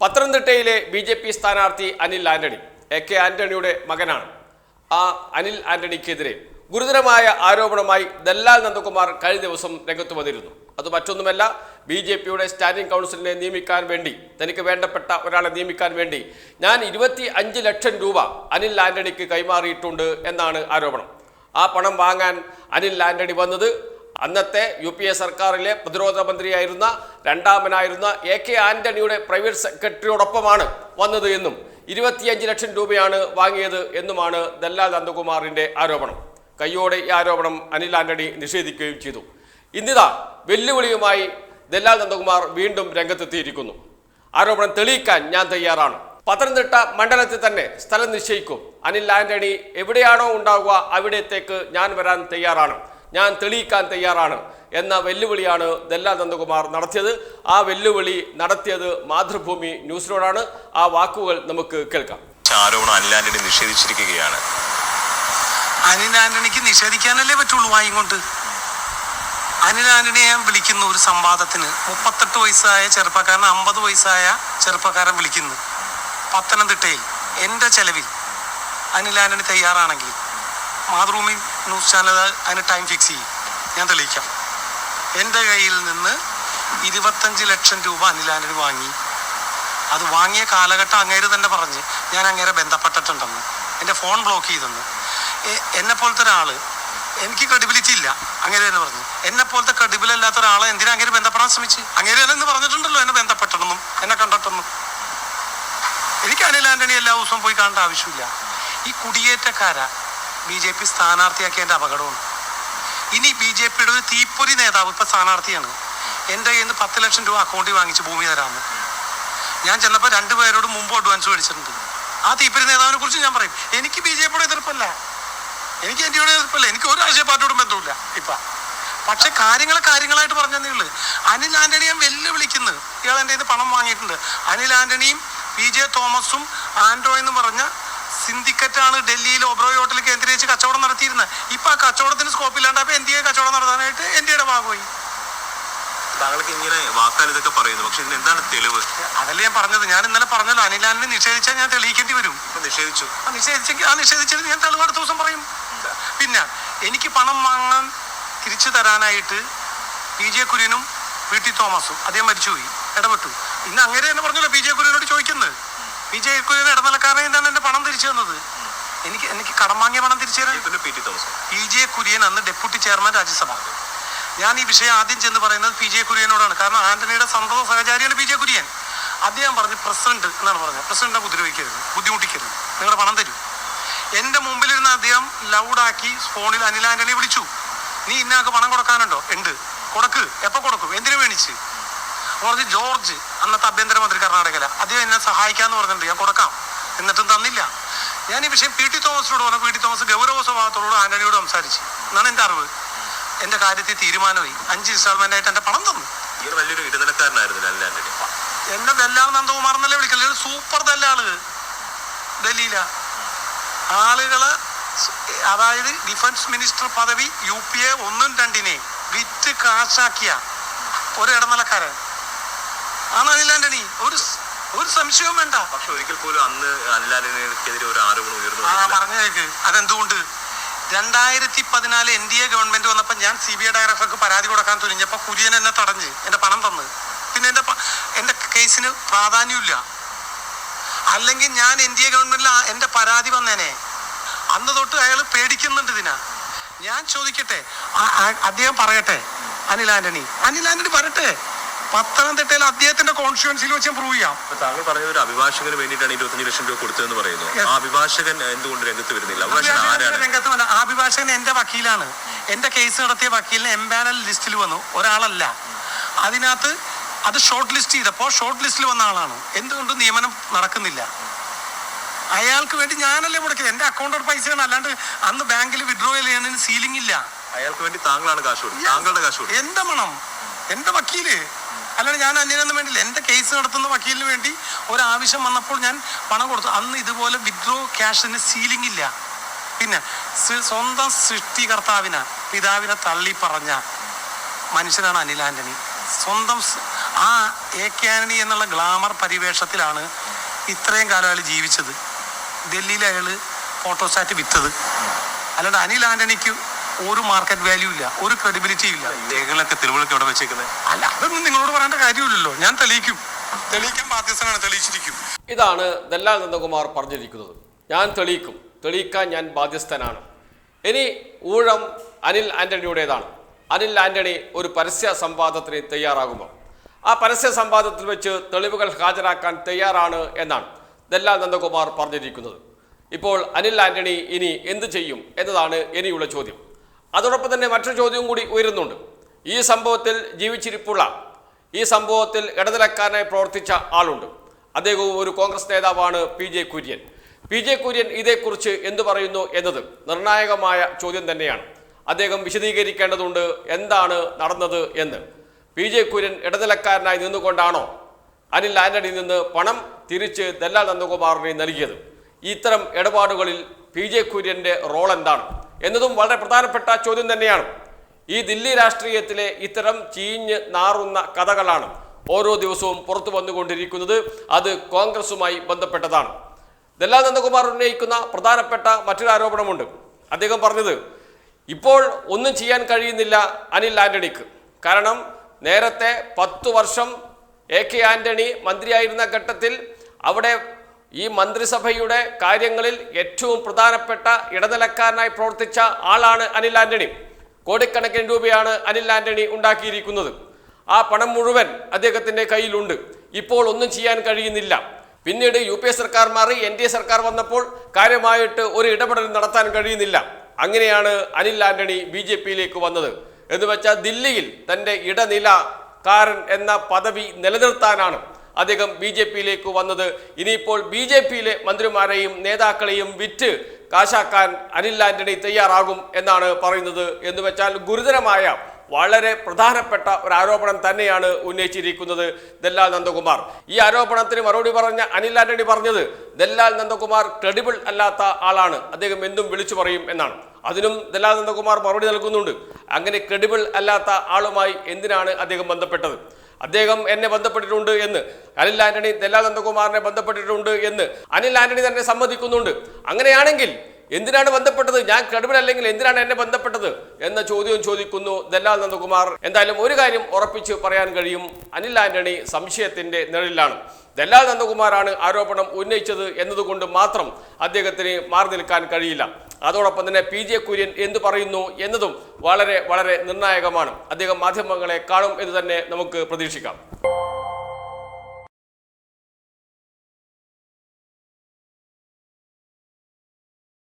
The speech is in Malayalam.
പത്തനംതിട്ടയിലെ ബി ജെ പി സ്ഥാനാർത്ഥി അനിൽ ആന്റണി എ കെ ആന്റണിയുടെ മകനാണ്. ആ അനിൽ ആന്റണിക്കെതിരെ ഗുരുതരമായ ആരോപണമായി ദല്ലാൽ നന്ദകുമാർ കഴിഞ്ഞ ദിവസം രംഗത്ത് വന്നിരുന്നു. അത് മറ്റൊന്നുമല്ല ബി ജെ പിയുടെ സ്റ്റാൻഡിംഗ് കൗൺസിലിനെ നിയമിക്കാൻ വേണ്ടി തനിക്ക് വേണ്ടപ്പെട്ട ഒരാളെ നിയമിക്കാൻ വേണ്ടി ഞാൻ ഇരുപത്തി അഞ്ച് ലക്ഷം രൂപ അനിൽ ആന്റണിക്ക് കൈമാറിയിട്ടുണ്ട് എന്നാണ് ആരോപണം. ആ പണം വാങ്ങാൻ അനിൽ ആന്റണി വന്നത് അന്നത്തെ യു പി എ സർക്കാരിലെ പ്രതിരോധ മന്ത്രിയായിരുന്ന രണ്ടാമനായിരുന്ന എ കെ ആന്റണിയുടെ പ്രൈവറ്റ് സെക്രട്ടറിയോടൊപ്പമാണ് വന്നത് എന്നും ഇരുപത്തിയഞ്ച് ലക്ഷം രൂപയാണ് വാങ്ങിയത് എന്നുമാണ് ദല്ലാൽ നന്ദകുമാറിന്റെ ആരോപണം. കയ്യോടെ ഈ ആരോപണം അനിൽ ആന്റണി നിഷേധിക്കുകയും ചെയ്തു. ഇന്നിതാ വെല്ലുവിളിയുമായി ദല്ലാൽ നന്ദകുമാർ വീണ്ടും രംഗത്തെത്തിയിരിക്കുന്നു. ആരോപണം തെളിയിക്കാൻ ഞാൻ തയ്യാറാണ്. പത്തനംതിട്ട മണ്ഡലത്തിൽ തന്നെ സ്ഥലം നിശ്ചയിക്കും. അനിൽ ആന്റണി എവിടെയാണോ ഉണ്ടാവുക അവിടത്തേക്ക് ഞാൻ വരാൻ തയ്യാറാണ്. ഞാൻ തെളിയിക്കാൻ തയ്യാറാണ് എന്ന വെല്ലുവിളിയാണ് ദല്ലാൽ നന്ദകുമാർ നടത്തിയത്. ആ വെല്ലുവിളി നടത്തിയത് മാതൃഭൂമി ന്യൂസിനോടാണ്. ആ വാക്കുകൾ നമുക്ക് കേൾക്കാം. ആരോപണം അനിലാന്റണി നിഷേധിച്ചിരിക്കുകയാണ്. അനിൽ ആന്റണിക്ക് നിഷേധിക്കാനല്ലേ പറ്റുള്ളൂ വായും കൊണ്ട്? അനിൽ ആന്റണിയെ ഞാൻ വിളിക്കുന്നു ഒരു സംവാദത്തിന്. മുപ്പത്തെട്ട് വയസ്സായ ചെറുപ്പക്കാരൻ അമ്പത് വയസ്സായ ചെറുപ്പക്കാരൻ വിളിക്കുന്നു. പത്തനംതിട്ടയിൽ എന്റെ ചെലവിൽ അനിൽ ആന്റണി തയ്യാറാണെങ്കിൽ. മാതൃഭൂമി ന്യൂസ് ചാനൽ അതിന് ടൈം ഫിക്സ് ചെയ്യും. ഞാൻ തെളിയിക്കാം. എന്റെ കയ്യിൽ നിന്ന് ഇരുപത്തഞ്ച് ലക്ഷം രൂപ ആന്റണി വാങ്ങി. അത് വാങ്ങിയ കാലഘട്ടം അങ്ങേര് തന്നെ പറഞ്ഞ് ഞാൻ അങ്ങേരെ ബന്ധപ്പെട്ടിട്ടുണ്ടെന്ന്. എന്റെ ഫോൺ ബ്ലോക്ക് ചെയ്തെന്ന്. എന്നെ പോലത്തെ ഒരാൾ എനിക്ക് ക്രെഡിബിലിറ്റി ഇല്ല അങ്ങേര് തന്നെ പറഞ്ഞു. എന്നെ പോലത്തെ ക്രെഡിബിൾ അല്ലാത്ത ഒരാളെ എന്തിനാ അങ്ങേര് ബന്ധപ്പെടാൻ ശ്രമിച്ച്? അങ്ങേര് തന്നെ എന്ന് പറഞ്ഞിട്ടുണ്ടല്ലോ എന്നെ ബന്ധപ്പെട്ടെന്നും എന്നെ കണ്ടെത്തണം എനിക്ക് അനിൽ എല്ലാ ദിവസവും പോയി കാണേണ്ട ആവശ്യമില്ല. ഈ കുടിയേറ്റക്കാരാ ബി ജെ പി സ്ഥാനാർത്ഥിയാക്കിയതിന്റെ അപകടമാണ്. ഇനി ബി ജെ പിയുടെ ഒരു തീപ്പൊരി നേതാവ് ഇപ്പം സ്ഥാനാർത്ഥിയാണ്. എന്റെ കയ്യിൽ നിന്ന് പത്ത് ലക്ഷം രൂപ അക്കൗണ്ടിൽ വാങ്ങിച്ച് ഭൂമി തരാമെന്ന് ഞാൻ ചെന്നപ്പോൾ രണ്ടുപേരോട് മുമ്പ് അഡ്വാൻസ് മേടിച്ചിട്ടുണ്ട്. ആ തീപ്പൊരി നേതാവിനെ കുറിച്ച് ഞാൻ പറയും. എനിക്ക് ബി ജെ പിയുടെ എതിർപ്പല്ല. എനിക്ക് എന്റെ എതിർപ്പല്ല. എനിക്ക് ഒരു രാഷ്ട്രീയ പാർട്ടിയോടും ബന്ധമില്ല ഇപ്പം. പക്ഷെ കാര്യങ്ങൾ കാര്യങ്ങളായിട്ട് പറഞ്ഞതേ ഉള്ളൂ. അനിൽ ആന്റണി ഞാൻ വെല്ലുവിളിക്കുന്നു. ഇയാൾ എന്റെ ഇത് പണം വാങ്ങിയിട്ടുണ്ട്. അനിൽ ആന്റണിയും പി ജെ തോമസും ആൻഡ്രോ എന്ന് പറഞ്ഞ സിൻഡിക്കറ്റാണ് ഡൽഹിയിൽ ഒബ്രോയ് ഹോട്ടലിൽ കേന്ദ്രീകരിച്ച് കച്ചവടം നടത്തിയിരുന്നത്. ഇപ്പൊ ആ കച്ചവടത്തിന് സ്കോപ്പ് ഇല്ലാണ്ട് അപ്പൊ എന്തിയെ കച്ചവടം നടത്താനായിട്ട് എൻ ഭാഗമായി താങ്കൾക്ക് ഇങ്ങനെ വാക്കാൽ ഇതൊക്കെ പറയുന്നു. പക്ഷെ ഇതിന് എന്താണ് തെളിവ്? അതല്ലേ ഞാൻ പറഞ്ഞത്. ഞാൻ ഇന്നലെ പറഞ്ഞല്ലോ അനിലാലിനെ നിഷേധിച്ചാൽ ഞാൻ തെളിയിക്കേണ്ടി വരും. നിഷേധിച്ചു. ആ നിഷേധിച്ചെങ്കിൽ ആ നിഷേധിച്ചത് ഞാൻ തെളിവ് അടുത്ത ദിവസം പറയും. പിന്നെ എനിക്ക് പണം വാങ്ങാൻ തിരിച്ചു തരാനായിട്ട് പി ജെ കുര്യനും വി ടി തോമസും അദ്ദേഹം മരിച്ചുപോയി ഇടപെട്ടു. ഇന്ന് അങ്ങനെ തന്നെ പറഞ്ഞല്ലോ പി ജെ കുര്യനോട് ചോദിക്കുന്നത്. പി ജെ കുര്യൻ ഇടനിലക്കാരനെ എന്താണ് എന്റെ പണം തിരിച്ചു തന്നത്? എനിക്ക് എനിക്ക് കടം വാങ്ങിയ പണം തിരിച്ചു തരാൻ പി ജെ കുര്യൻ അന്ന് ഡെപ്യൂട്ടി ചെയർമാൻ രാജ്യസഭ. ഞാൻ ഈ വിഷയം ആദ്യം ചെന്ന് പറയുന്നത് പി ജെ കുര്യനോടാണ്. കാരണം ആന്റണിയുടെ സന്തത സഹചാരിയാണ് പി ജെ കുര്യൻ. അദ്ദേഹം പറഞ്ഞു പ്രസിഡന്റ് എന്നാണ് പറഞ്ഞത്. പ്രസിഡന്റിനെ ഉപദ്രവിക്കരുത് ബുദ്ധിമുട്ടിക്കരുത്. നിങ്ങളുടെ പണം തരൂ. എന്റെ മുമ്പിലിരുന്ന് അദ്ദേഹം ലൗഡാക്കി ഫോണിൽ അനിൽ ആന്റണി വിളിച്ചു. നീ ഇന്നാക്ക് പണം കൊടുക്കാനുണ്ടോ? ഉണ്ട്. കൊടുക്ക്. എപ്പോ കൊടുക്കും? എന്തിനു വേണിച്ച്? പറഞ്ഞു ജോർജ് അന്നത്തെ ആഭ്യന്തരമന്ത്രി കർണാടകയില. അദ്ദേഹം എന്നെ സഹായിക്കാന്ന് പറഞ്ഞിട്ടുണ്ട്. ഞാൻ കൊടുക്കാം. എന്നിട്ടും തന്നില്ല. ഞാൻ ഈ വിഷയം പി ടി തോമസിനോട് പറഞ്ഞു പി ടി തോമസ് ഗൗരവ സ്വഭാവത്തോട് ആന്റണിയോട് സംസാരിച്ചു. എന്നാണ് എന്റെ അറിവ്. എന്റെ കാര്യത്തിൽ തീരുമാനമായി. അഞ്ച് ഇൻസ്റ്റാൾമെന്റ് ആയിട്ട് എന്റെ പണം തന്നു. വലിയൊരു ഇടനിലക്കാരനായിരുന്നു എന്നെ ദല്ലാൾ നന്ദകുമാർ എന്നല്ലേ വിളിക്കൽ സൂപ്പർ ദല്ലാൾ. ഡൽഹിയില. ആളുകൾ അതായത് ഡിഫൻസ് മിനിസ്റ്റർ പദവി യു പി എ ഒന്നും രണ്ടിനെ വിറ്റ് കാശാക്കിയ ഒരു ഇടനിലക്കാരൻ. ആണ് അനിൽ ആന്റണി? ഒരു ഒരു സംശയവും വേണ്ട. പക്ഷെ ഒരിക്കൽ പോലും അന്ന് അനിലാന്റണിക്കെതിരെ ഒരു ആരോപണം ഉയർന്നു ആ. പറഞ്ഞേക്ക് അതെന്തുകൊണ്ട്? രണ്ടായിരത്തി പതിനാല് എൻ ഡി എ ഗവൺമെന്റ് വന്നപ്പോൾ ഞാൻ സി ബി ഐ ഡയറക്ടർക്ക് പരാതി കൊടുക്കാൻ തുനിഞ്ഞപ്പോൾ കുര്യൻ എന്നെ തടഞ്ഞ് എന്റെ പണം തന്ന്. പിന്നെ എന്റെ എന്റെ എന്റെ കേസിന് പ്രാധാന്യമില്ല. അല്ലെങ്കിൽ ഞാൻ എൻ ഡി എ ഗവൺമെന്റിൽ എന്റെ എന്റെ പരാതി വന്നേനെ. അന്ന് തൊട്ട് അയാൾ പേടിക്കുന്നുണ്ട് ഇതിനാ. ഞാൻ ചോദിക്കട്ടെ അദ്ദേഹം പറയട്ടെ അനിൽ ആന്റണി. അനിൽ ആന്റണി പറയട്ടെ. പത്തനംതിട്ടയിൽ അദ്ദേഹത്തിന്റെ കോൺസ്റ്റിറ്റ്യൻസിൽ വെച്ച് പ്രൂവ് ചെയ്യാം. താങ്കൾ പറഞ്ഞ ഒരു അഭിഭാഷകന് വേണ്ടിയിട്ടാണ് ഇരുപത്തഞ്ച് ലക്ഷം രൂപ കൊടുത്തതെന്ന് പറയുന്നു. ആ അഭിഭാഷകൻ എന്തുകൊണ്ട് രംഗത്ത് വരുന്നില്ല? അഭിഭാഷകൻ അഭിഭാഷകൻ ആരാണ്? രംഗത്ത് വന്ന ആ അഭിഭാഷകൻ എന്റെ വക്കീലാണ്. എന്റെ കേസ് നടത്തിയ വക്കീലിന് എംപാനൽ ലിസ്റ്റിൽ വന്നു. ഒരാളല്ല. അതിനകത്ത് അത് ഷോർട്ട് ലിസ്റ്റ് ചെയ്തപ്പോൾ ഷോർട്ട് ലിസ്റ്റിൽ വന്ന ആളാണ്. എന്തുകൊണ്ട് നിയമനം നടക്കുന്നില്ല. അയാൾക്ക് വേണ്ടി ഞാനല്ലേ മുടക്കിയത്? എന്റെ അക്കൗണ്ടിൽ പൈസയാണ് അല്ലാണ്ട് അന്ന് ബാങ്കിൽ വിഡ്രോ ചെയ്യുന്നതിന് സീലിംഗ് ഇല്ല. അയാൾക്ക് വേണ്ടി താങ്കളാണ് കാശ് കൊടുത്തത്. താങ്കളുടെ കാശ് കൊടുത്തത്. എന്റെ മണം. എന്റെ വക്കീൽ. അല്ലാണ്ട് ഞാൻ അന്യനൊന്നും വേണ്ടില്ല എന്റെ കേസ് നടത്തുന്ന വക്കീലിന് വേണ്ടി ഒരാവശ്യം വന്നപ്പോൾ ഞാൻ പണം കൊടുത്തു. അന്ന് ഇതുപോലെ വിഡ്രോ ക്യാഷിന് സീലിംഗ് ഇല്ല. പിന്നെ സ്വന്തം സൃഷ്ടികർത്താവിന പിതാവിനെ തള്ളി പറഞ്ഞ മനുഷ്യനാണ് അനിൽ ആന്റണി. സ്വന്തം ആ എ കെ ആന്റണി എന്നുള്ള ഗ്ലാമർ പരിവേഷത്തിലാണ് ഇത്രയും കാലം അയാൾ ജീവിച്ചത്. ഡൽഹിയിൽ അയാൾ ഫോട്ടോസ്റ്റാറ്റ് വിറ്റത് അല്ലാണ്ട് അനിൽ ആന്റണിക്ക് ഒരു മാർക്കറ്റ് വാല്യൂ ഇല്ല ഒരു ക്രെഡിബിലിറ്റി ഇല്ല. രേഖകളൊക്കെ തെളിവുകളൊക്കെ അവിടെ വെച്ചേക്കുന്നത് അല്ല അതൊന്നും നിങ്ങളോട് പറയേണ്ട കാര്യമില്ലല്ലോ. ഞാൻ തെളിയിക്കും. തെളിയിക്കാൻ ബാധ്യസ്ഥനാണ് തെളിയിച്ചിരിക്കും. ഇതാണ് ദല്ലാൽ നന്ദകുമാർ പറഞ്ഞിരിക്കുന്നത്. ഞാൻ തെളിയിക്കും. തെളിയിക്കാൻ ഞാൻ ബാധ്യസ്ഥനാണ്. ഇനി ഊഴം അനിൽ ആന്റണിയുടേതാണ്. അനിൽ ആന്റണി ഒരു പരസ്യ സംവാദത്തിന് തയ്യാറാകുമ്പോൾ. ആ പരസ്യ സംവാദത്തിൽ വെച്ച് തെളിവുകൾ ഹാജരാക്കാൻ തയ്യാറാണ് എന്നാണ് ദല്ലാൽ നന്ദകുമാർ പറഞ്ഞിരിക്കുന്നത്. ഇപ്പോൾ അനിൽ ആന്റണി ഇനി എന്ത് ചെയ്യും എന്നതാണ് ഇനിയുള്ള ചോദ്യം. അതോടൊപ്പം തന്നെ മറ്റൊരു ചോദ്യവും കൂടി ഉയരുന്നുണ്ട്. ഈ സംഭവത്തിൽ ജീവിച്ചിരിപ്പുള്ള ഈ സംഭവത്തിൽ ഇടനിലക്കാരനായി പ്രവർത്തിച്ച ആളുണ്ട്. അദ്ദേഹവും ഒരു കോൺഗ്രസ് നേതാവാണ് P J Kurian. P J Kurian ഇതേക്കുറിച്ച് എന്തു പറയുന്നു എന്നത് നിർണായകമായ ചോദ്യം തന്നെയാണ്. അദ്ദേഹം വിശദീകരിക്കേണ്ടതുണ്ട് എന്താണ് നടന്നത് എന്ന്. പി ജെ കുര്യൻ ഇടനിലക്കാരനായി നിന്നുകൊണ്ടാണോ അനിൽ ആന്റണിയിൽ നിന്ന് പണം തിരിച്ച് ദല്ലാൽ നന്ദകുമാറിന് നൽകിയത്? ഇത്തരം ഇടപാടുകളിൽ പി ജെ കുര്യന്റെ റോൾ എന്താണ്? എന്നതും വളരെ പ്രധാനപ്പെട്ട ചോദ്യം തന്നെയാണ്. ഈ ദില്ലി രാഷ്ട്രീയത്തിലെ ഇത്തരം ചീഞ്ഞ് നാറുന്ന കഥകളാണ് ഓരോ ദിവസവും പുറത്തു വന്നുകൊണ്ടിരിക്കുന്നത്. അത് കോൺഗ്രസുമായി ബന്ധപ്പെട്ടതാണ്. ദല്ലാ നന്ദകുമാർ ഉന്നയിക്കുന്ന പ്രധാനപ്പെട്ട മറ്റൊരു ആരോപണമുണ്ട്. അദ്ദേഹം പറഞ്ഞത് ഇപ്പോൾ ഒന്നും ചെയ്യാൻ കഴിയുന്നില്ല അനിൽ ആന്റണിക്ക്. കാരണം നേരത്തെ പത്തു വർഷം എ കെ ആന്റണി മന്ത്രിയായിരുന്ന ഘട്ടത്തിൽ അവിടെ ഈ മന്ത്രിസഭയുടെ കാര്യങ്ങളിൽ ഏറ്റവും പ്രധാനപ്പെട്ട ഇടനിലക്കാരനായി പ്രവർത്തിച്ച ആളാണ് അനിൽ ആന്റണി. കോടിക്കണക്കിന് രൂപയാണ് അനിൽ ആന്റണി ഉണ്ടാക്കിയിരിക്കുന്നത്. ആ പണം മുഴുവൻ അദ്ദേഹത്തിന്റെ കയ്യിലുണ്ട്. ഇപ്പോൾ ഒന്നും ചെയ്യാൻ കഴിയുന്നില്ല. പിന്നീട് യു പി എ സർക്കാർ മാറി എൻ ഡി എ സർക്കാർ വന്നപ്പോൾ കാര്യമായിട്ട് ഒരു ഇടപെടൽ നടത്താൻ കഴിയുന്നില്ല. അങ്ങനെയാണ് അനിൽ ആന്റണി ബി ജെ പിയിലേക്ക് വന്നത്. എന്ന് വെച്ചാൽ ദില്ലിയിൽ തന്റെ ഇടനിലക്കാരൻ എന്ന പദവി നിലനിർത്താനാണ്. അദ്ദേഹം ബി ജെ പിയിലേക്ക് വന്നത്. ഇനിയിപ്പോൾ ബി ജെ പിയിലെ മന്ത്രിമാരെയും നേതാക്കളെയും വിറ്റ് കാശാക്കാൻ അനിൽ ആന്റണി തയ്യാറാകും എന്നാണ് പറയുന്നത്. എന്ന് വെച്ചാൽ ഗുരുതരമായ വളരെ പ്രധാനപ്പെട്ട ഒരു ആരോപണം തന്നെയാണ് ഉന്നയിച്ചിരിക്കുന്നത് ദല്ലാൽ നന്ദകുമാർ. ഈ ആരോപണത്തിന് മറുപടി പറഞ്ഞ അനിൽ ആന്റണി പറഞ്ഞത് ദല്ലാൽ നന്ദകുമാർ ക്രെഡിബിൾ അല്ലാത്ത ആളാണ്. അദ്ദേഹം എന്തും വിളിച്ചു പറയും എന്നാണ്. അതിനും ദല്ലാൽ നന്ദകുമാർ മറുപടി നൽകുന്നുണ്ട്. അങ്ങനെ ക്രെഡിബിൾ അല്ലാത്ത ആളുമായി എന്തിനാണ് അദ്ദേഹം ബന്ധപ്പെട്ടത്? അദ്ദേഹം എന്നെ ബന്ധപ്പെട്ടിട്ടുണ്ട് എന്ന്. അനിൽ ആന്റണി ദല്ലാ നന്ദകുമാറിനെ ബന്ധപ്പെട്ടിട്ടുണ്ട് എന്ന്. അനിൽ ആന്റണി തന്നെ സമ്മതിക്കുന്നുണ്ട്. അങ്ങനെയാണെങ്കിൽ എന്തിനാണ് ബന്ധപ്പെട്ടത്? ഞാൻ ക്രെഡിബിൾ അല്ലെങ്കിൽ എന്തിനാണ് എന്നെ ബന്ധപ്പെട്ടത്? എന്ന ചോദ്യവും ചോദിക്കുന്നു ദല്ലാൽ നന്ദകുമാർ. എന്തായാലും ഒരു കാര്യം ഉറപ്പിച്ച് പറയാൻ കഴിയും. അനിൽ ആന്റണി സംശയത്തിന്റെ നിഴലിലാണ്. ദല്ലാൽ നന്ദകുമാറാണ് ആരോപണം ഉന്നയിച്ചത് എന്നതുകൊണ്ട് മാത്രം അദ്ദേഹത്തിന് മാറി നിൽക്കാൻ കഴിയില്ല. അതോടൊപ്പം തന്നെ പി ജെ കുര്യൻ എന്ത് പറയുന്നു എന്നതും വളരെ വളരെ നിർണായകമാണ്. അദ്ദേഹം മാധ്യമങ്ങളെ കാണും എന്ന് തന്നെ നമുക്ക് പ്രതീക്ഷിക്കാം.